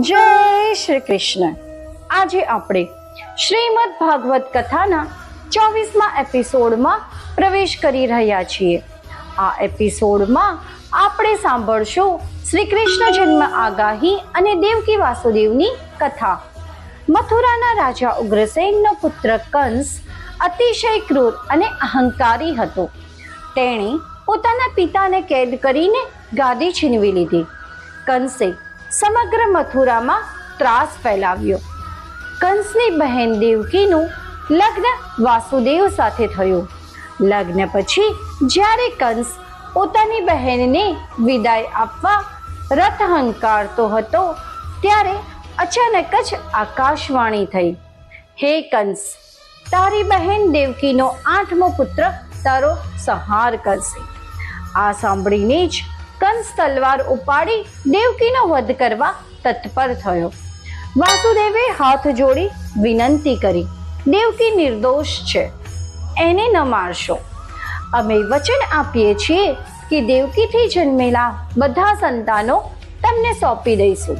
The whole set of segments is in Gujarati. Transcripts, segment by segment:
જય શ્રી કૃષ્ણ. આજે આપણે શ્રીમદ ભાગવત કથાના ચોવીસમાં એપિસોડમાં પ્રવેશ કરી રહ્યા છીએ. આ એપિસોડમાં આપણે સાંભળશું શ્રી કૃષ્ણ જન્મ આગાહી અને દેવકી વાસુદેવની કથા. મથુરાના રાજા ઉગ્રસેનનો પુત્ર કંસ અતિશય ક્રૂર અને અહંકારી હતો. તેણે પોતાના પિતાને કેદ કરીને ગાદી છીનવી લીધી. કંસે સમગ્ર મથુરામાં ત્રાસ ફેલાવ્યો. કંસની બહેન દેવકીનું લગ્ન વાસુદેવ સાથે થયું. લગ્ન પછી જ્યારે કંસ પોતાની બહેનને વિદાય આપવા રથ હંકારતો હતો, ત્યારે અચાનક જ આકાશવાણી થઈ. હે કંસ, તારી બહેન દેવકીનો આઠમો પુત્ર તારો સંહાર કરશે. આ સાંભળીને જ કંસ તલવાર ઉપાડી દેવકીનો વધ કરવા તત્પર થયો. વાસુદેવે હાથ જોડી વિનંતી કરી, દેવકી નિર્દોષ છે, એને ન મારશો. અમે વચન આપીએ છીએ કે દેવકીથી જન્મેલા બધા સંતાનો તમને સોંપી દઈશું.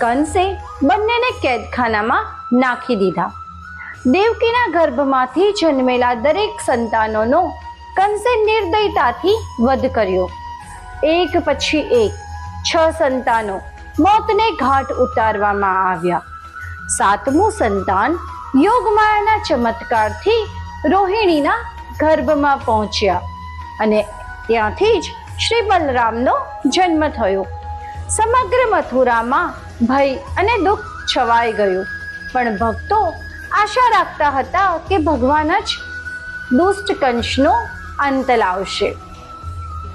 કંસે બંનેને કેદખાનામાં નાખી દીધા. દેવકીના ગર્ભમાંથી જન્મેલા દરેક સંતાનોનો કંસે નિર્દયતાથી વધ કર્યો. એક પછી એક, છ સંતાનો મોતને ઘાટ ઉતારવામાં આવ્યા. સાતમું સંતાન યોગમાયાના ચમત્કારથી રોહિણીના ગર્ભમાં પહોંચ્યા અને ત્યાંથી જ શ્રી બલરામનો જન્મ થયો. સમગ્ર મથુરામાં ભય અને દુઃખ છવાઈ ગયું, પણ ભક્તો આશા રાખતા હતા કે ભગવાન જ દુષ્ટ કંશનો અંત લાવશે.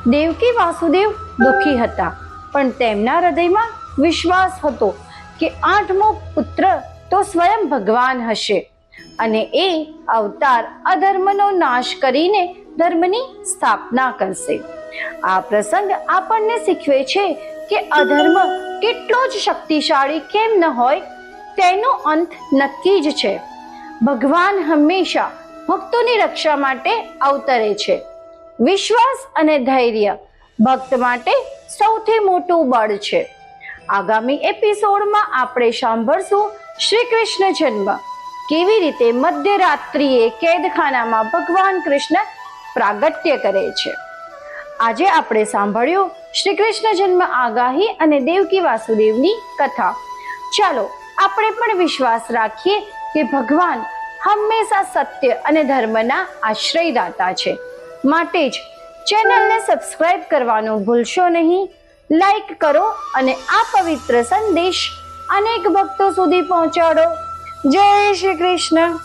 દેવકી વાસુદેવ દુઃખી હતા. પણ તેમના હૃદયમાં વિશ્વાસ હતો કે આઠમો પુત્ર તો સ્વયં ભગવાન હશે અને એ અવતાર અધર્મનો નાશ કરીને ધર્મની સ્થાપના કરશે. આ પ્રસંગ આપણને શીખવે છે કે અધર્મ કેટલો જ શક્તિશાળી કેમ ન હોય તેનો અંત નક્કી જ છે. ભગવાન હંમેશા ભક્તોની રક્ષા માટે અવતરે છે. વિશ્વાસ અને ધૈર્ય ભક્ત માટે સૌથી મોટું બળ છે. આગામી એપિસોડમાં આપણે સાંભળશું શ્રી કૃષ્ણ જન્મ. કેવી રીતે મધ્યરાત્રિએ કેદખાનામાં ભગવાન કૃષ્ણ પ્રાગટ્ય કરે છે. આજે આપણે સાંભળ્યું શ્રી કૃષ્ણ જન્મ આગાહી અને દેવકી વાસુદેવની કથા. ચાલો, આપણે પણ વિશ્વાસ રાખીએ કે ભગવાન હંમેશા સત્ય અને ધર્મના આશ્રયદાતા છે. માટે જ ચેનલને સબસ્ક્રાઇબ કરવાનું ભૂલશો નહીં. લાઈક કરો અને આ પવિત્ર સંદેશ અનેક ભક્તો સુધી પહોંચાડો. જય શ્રી કૃષ્ણ.